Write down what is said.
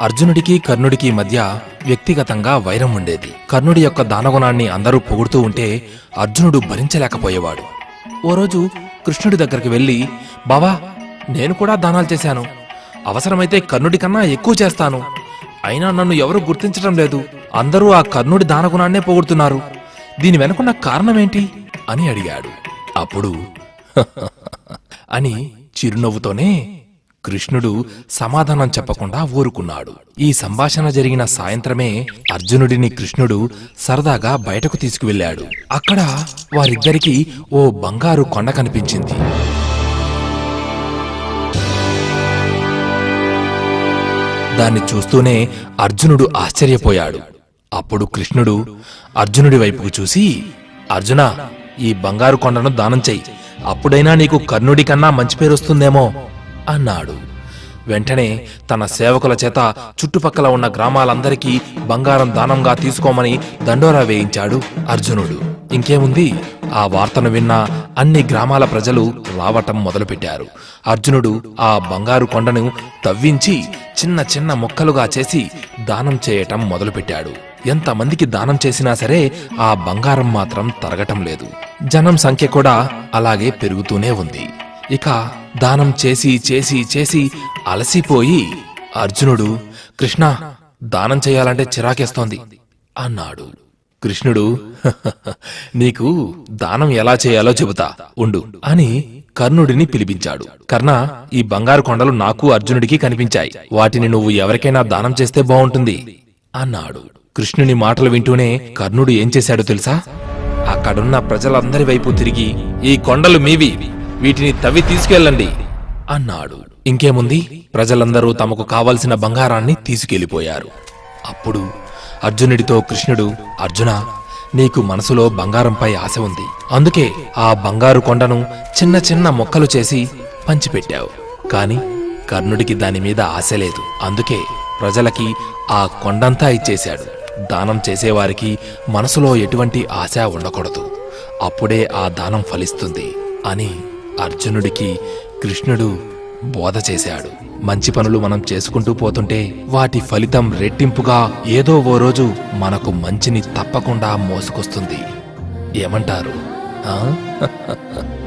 అర్జునుడికి కర్ణుడికి మధ్య వ్యక్తిగతంగా వైరం ఉండేది. కర్ణుడి యొక్క దానగుణాన్ని అందరూ పొగుడుతూ ఉంటే అర్జునుడు భరించలేకపోయేవాడు. ఓ రోజు కృష్ణుడి దగ్గరికి వెళ్ళి బావా నేను కూడా దానాలు చేశాను. అవసరమైతే కర్ణుడి కన్నా ఎక్కువ చేస్తాను. అయినా నన్ను ఎవరు గుర్తించడం లేదు. అందరూ ఆ కర్ణుడి దానగుణాన్నే పొగుడుతున్నారు. దీని వెనుకున్న కారణమేంటి? అని అడిగాడు. అప్పుడు అని చిరునవ్వుతోనే కృష్ణుడు సమాధానం చెప్పకుండా ఊరుకున్నాడు. ఈ సంభాషణ జరిగిన సాయంత్రమే అర్జునుడిని కృష్ణుడు సరదాగా బయటకు తీసుకువెళ్ళాడు. అక్కడ వారిద్దరికీ ఓ బంగారు కొండ కనిపించింది. దాన్ని చూస్తూనే అర్జునుడు ఆశ్చర్యపోయాడు. అప్పుడు కృష్ణుడు అర్జునుడి వైపుకు చూసి అర్జున ఈ బంగారు కొండను దానం చెయ్యి. అప్పుడైనా నీకు కర్ణుడి కన్నా మంచి పేరు వస్తుందేమో అన్నాడు. వెంటనే తన సేవకుల చేత చుట్టుపక్కల ఉన్న గ్రామాలందరికీ బంగారం దానంగా తీసుకోమని దండోరా వేయించాడు అర్జునుడు. ఇంకేముంది? ఆ వార్తను విన్న అన్ని గ్రామాల ప్రజలు రావటం మొదలుపెట్టారు. అర్జునుడు ఆ బంగారు కొండను తవ్వించి చిన్న చిన్న ముక్కలుగా చేసి దానం చేయటం మొదలుపెట్టాడు. ఎంతమందికి దానం చేసినా సరే ఆ బంగారం మాత్రం తరగటం లేదు. జనం సంఖ్య కూడా అలాగే పెరుగుతూనే ఉంది. ఇక దానం చేసి చేసి చేసి అలసిపోయి అర్జునుడు కృష్ణ దానం చేయాలంటే చిరాకేస్తోంది అన్నాడు. కృష్ణుడు నీకు దానం ఎలా చేయాలో చెబుతా ఉండు అని కర్ణుడిని పిలిపించాడు. కర్ణ ఈ బంగారు కొండలు నాకు అర్జునుడికి కనిపించాయి. వాటిని నువ్వు ఎవరికైనా దానం చేస్తే బావుంటుంది అన్నాడు. కృష్ణుని మాటలు వింటూనే కర్ణుడు ఏం చేశాడో తెలుసా? అక్కడున్న ప్రజలందరి వైపు తిరిగి ఈ కొండలు మీవి వీటిని తవ్వి తీసుకెళ్ళండి అన్నాడు. ఇంకేముంది? ప్రజలందరూ తమకు కావలసిన బంగారాన్ని తీసుకెళ్ళిపోయారు అప్పుడు అర్జునుడితో కృష్ణుడు అర్జున నీకు మనసులో బంగారంపై ఆశ ఉంది. అందుకే ఆ బంగారు కొండను చిన్న చిన్న మొక్కలు చేసి పంచిపెట్టావు. కాని కర్ణుడికి దాని మీద ఆశ లేదు. అందుకే ప్రజలకి ఆ కొండంతా ఇచ్చేశాడు. దానం చేసేవారికి మనసులో ఎటువంటి ఆశ ఉండకూడదు. అప్పుడే ఆ దానం ఫలిస్తుంది అని అర్జునుడికి కృష్ణుడు బోధ చేశాడు. మంచి పనులు మనం చేసుకుంటూ పోతుంటే వాటి ఫలితం రెట్టింపుగా ఏదో ఓ రోజు మనకు మంచిని తప్పకుండా మోసుకొస్తుంది. ఏమంటారు? ఆ?